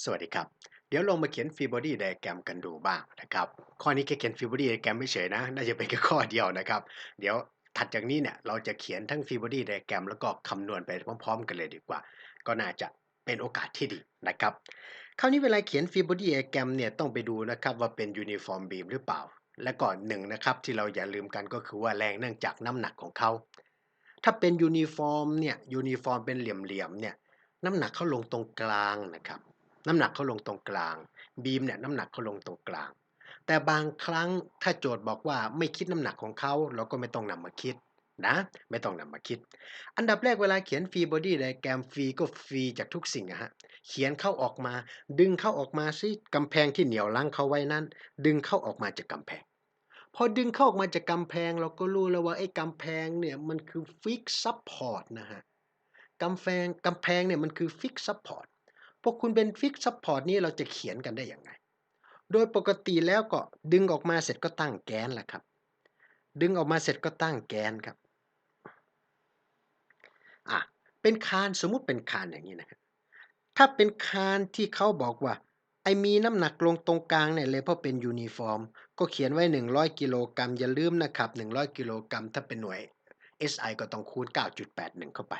สวัสดีครับ เดี๋ยวลองมาเขียนฟีบอดี้ไดอะแกรมกันดูบ้างนะครับ ข้อนี้แค่เขียนฟีบอดี้ไดอะแกรมไม่เฉยนะ น่าจะเป็นแค่ข้อเดียวนะครับ เดี๋ยวถัดจากนี้เนี่ยเราจะเขียนทั้งฟีบอดี้ไดอะแกรมแล้วก็คำนวณไปพร้อม ๆ กันเลยดีกว่า ก็น่าจะเป็นโอกาสที่ดีนะครับ คราวนี้เวลาเขียนฟีบอดี้ไดอะแกรมเนี่ยต้องไปดูนะครับว่าเป็นยูนิฟอร์มบีมหรือเปล่า และก่อนหนึ่งนะครับที่เราอย่าลืมกันก็คือว่าแรงเนื่องจากน้ำหนักของเขา ถ้าเป็นยูนิฟอร์มเนี่ยยูนิฟอร์มเป็นเหลี่ยมๆเนี่ยน้ำหนักเขาลงตรงกลางนะครับ น้ำหนักเขาลงตรงกลาง บีมเนี่ยน้ำหนักเขาลงตรงกลาง แต่บางครั้งถ้าโจทย์บอกว่าไม่คิดน้ำหนักของเขาเราก็ไม่ต้องนำมาคิดนะไม่ต้องนำมาคิด อันดับแรกเวลาเขียนฟรีบอดี้ไดแกรมฟรีก็ฟรีจากทุกสิ่งอะฮะ เขียนเข้าออกมา ดึงเข้าออกมาซิกำแพงที่เหนียวรั้งเขาไว้นั้น ดึงเข้าออกมาจากกำแพง พอดึงเข้าออกมาจากกำแพงเราก็รู้แล้วว่าไอ้กำแพงเนี่ยมันคือฟิกซับพอร์ตนะฮะกำแพงกำแพงเนี่ยมันคือฟิกซับพอร์ต พวกคุณเป็นฟิกซับพอร์ตนี้เราจะเขียนกันได้อย่างไง โดยปกติแล้วก็ดึงออกมาเสร็จก็ตั้งแกนแหละครับ ดึงออกมาเสร็จก็ตั้งแกนครับ อะ เป็นคานสมมุติเป็นคานอย่างนี้นะครับ ถ้าเป็นคานที่เขาบอกว่า ไอมีน้ำหนักลงตรงกลางเนี่ยเลยเพราะเป็นยูนิฟอร์ม ก็เขียนไว้ 100 กิโลกรัมอย่าลืมนะครับ 100 กิโลกรัมถ้าเป็นหน่วย SI ก็ต้องคูณ 9.81 เข้าไป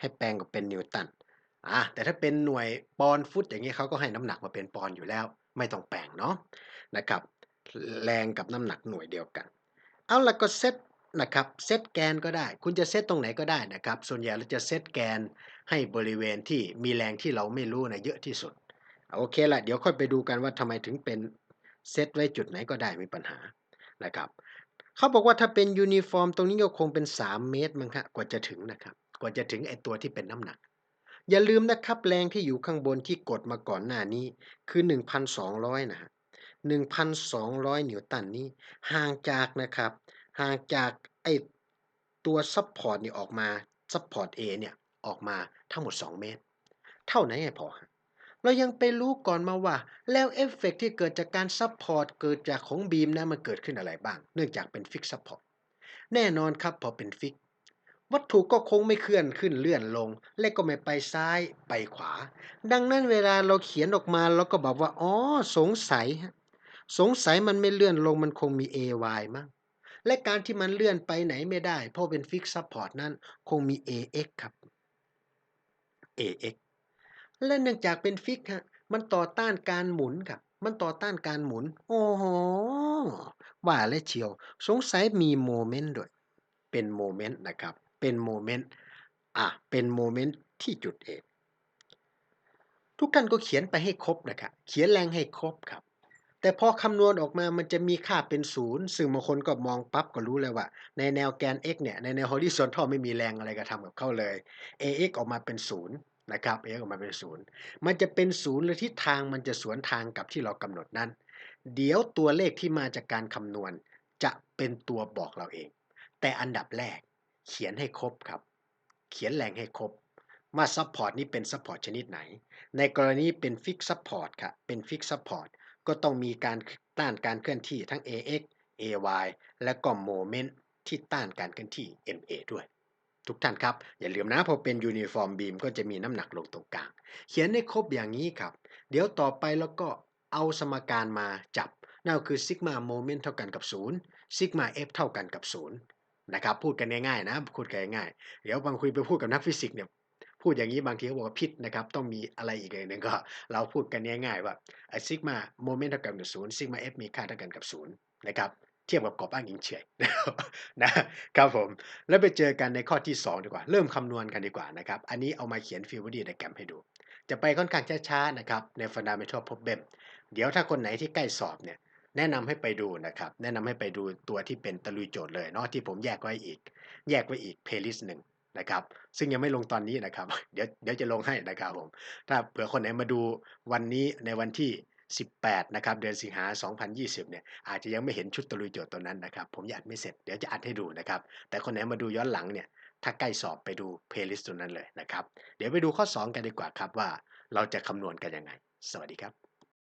ให้แปลงกับเป็นนิวตัน อะแต่ถ้าเป็นหน่วยปอนด์ฟุตอย่างนี้เขาก็ให้น้ำหนักมาเป็นปอนด์อยู่แล้ว ไม่ต้องแปลงเนาะนะครับ แรงกับน้ำหนักหน่วยเดียวกัน เอาละก็เซตนะครับเซตแกนก็ได้ คุณจะเซตตรงไหนก็ได้นะครับ ส่วนใหญ่เราจะเซตแกนให้บริเวณที่มีแรงที่เราไม่รู้นะเยอะที่สุดโอเคละเดี๋ยวค่อยไปดูกันว่าทำไมถึงเป็นเซตไว้จุดไหนก็ได้ไม่มีปัญหานะครับเขาบอกว่าถ้าเป็นยูนิฟอร์มตรงนี้ก็คงเป็น 3 เมตรมั้งครกว่าจะถึงนะครับ กว่าจะถึงไอตัวที่เป็นน้ำหนัก อย่าลืมนะครับแรงที่อยู่ข้างบนที่กดมาก่อนหน้านี้คือ 1,200 นะฮะ1,200 นิวตันนี้ห่างจากนะครับ ห่างจากไอตัวซัพพอร์ตนี่ออกมาซัพพอร์ต A เนี่ยออกมาทั้งหมด 2 เมตร เท่าไหนให้พอ เรายังไปรู้ก่อนมาว่า แล้วเอฟเฟกที่เกิดจากการซัพพอร์ตเกิดจากของบีมนะมันเกิดขึ้นอะไรบ้าง เนื่องจากเป็นฟิกซัพพอร์ตแน่นอนครับพอเป็นฟิก วัตถุก็คงไม่เคลื่อนขึ้นเลื่อนลง และก็ไม่ไปซ้ายไปขวา ดังนั้นเวลาเราเขียนออกมาเราก็บอกว่าอ๋อสงสัยฮะสงสัยมันไม่เลื่อนลงมันคงมี AY มั้งและการที่มันเลื่อนไปไหนไม่ได้ เพราะเป็นฟิกซัพพอร์ตนั้นคงมี AX ครับ AX และเนื่องจากเป็นฟิกฮะมันต่อต้านการหมุนครับ มันต่อต้านการหมุน โอ้โห ว่าและเชียว สงสัยมีโมเมนต์ด้วย เป็นโมเมนต์นะครับ เป็นโมเมนต์อะเป็นโมเมนต์ที่จุดเอทุกท่านก็เขียนไปให้ครบนะครับเขียนแรงให้ครบครับ แต่พอคำนวณออกมามันจะมีค่าเป็นศูนย์ซึ่งบางคนก็มองปั๊บก็รู้เลยว่า ในแนวแกน x เนี่ย ในแนว horizontal ไม่มีแรงอะไรกระทำกับเขาเลย ax ออกมาเป็นศูนย์นะครับ ax ออกมาเป็นศูนย์มันจะเป็นศูนย์หรือทิศทางมันจะสวนทางกับที่เรากำหนดนั้น เดี๋ยวตัวเลขที่มาจากการคำนวณ จะเป็นตัวบอกเราเอง แต่อันดับแรก เขียนให้ครบครับ เขียนแรงให้ครบว่าซัพพอร์ตนี้เป็นซัพพอร์ตชนิดไหน ในกรณีเป็นฟิกซัพพอร์ตครับเป็นฟิกซัพพอร์ตก็ต้องมีการต้านการเคลื่อนที่ทั้ง AX AY และก็โมเมนต์ที่ต้านการเคลื่อนที่ MA ด้วย ทุกท่านครับ อย่าลืมนะพอเป็นยูนิฟอร์มบีมก็จะมีน้ำหนักลงตรงกลาง เขียนให้ครบอย่างนี้ครับ เดี๋ยวต่อไปแล้วก็เอาสมการมาจับนั่นก็คือซิกมาโมเมนต์เท่ากันกับ 0ซิกมา F เท่ากันกับ 0 นะครับพูดกันง่ายๆนะพูดกันง่ายๆเดี๋ยวบางคุยไปพูดกับนักฟิสิกส์เนี่ยพูดอย่างนี้บางทีเขาบอกว่าผิดนะครับต้องมีอะไรอีกอย่างหนึ่งก็ เราพูดกันง่ายๆว่าซิกมาโมเมนต์เท่ากันกับศูนย์ซิกมาเอฟมีค่าเท่ากันกับศูนย์นะครับเทียบกับกรอบอ้างอิงเฉยนะครับผมแล้วไปเจอกันในข้อที่ 2 ดีกว่า เริ่มคำนวณกันดีกว่านะครับอันนี้เอามาเขียนฟิวบอดี้ไดแกรมให้ดู จะไปค่อนข้างช้าๆนะครับใน fundamental problem เดี๋ยวถ้าคนไหนที่ใกล้สอบเนี่ย แนะนำให้ไปดูนะครับ แนะนำให้ไปดูตัวที่เป็นตะลุยโจทย์เลยเนาะที่ผมแยกไว้อีก แยกไว้อีก playlist หนึ่งนะครับ ซึ่งยังไม่ลงตอนนี้นะครับ เดี๋ยวเดี๋ยวจะลงให้นะครับผม ถ้าเผื่อคนไหนมาดูวันนี้ในวันที่ 18 นะครับ เดือนสิงหา 2020 เนี่ย อาจจะยังไม่เห็นชุดตะลุยโจทย์ตัวนั้นนะครับ ผมอยากไม่เสร็จ เดี๋ยวจะอัดให้ดูนะครับ แต่คนไหนมาดูย้อนหลังเนี่ย ถ้าใกล้สอบไปดูเพลย์ลิสต์ตัวนั้นเลยนะครับ เดี๋ยวไปดูข้อ 2 กันดีกว่าครับว่าเราจะคำนวณกันยังไง สวัสดีครับ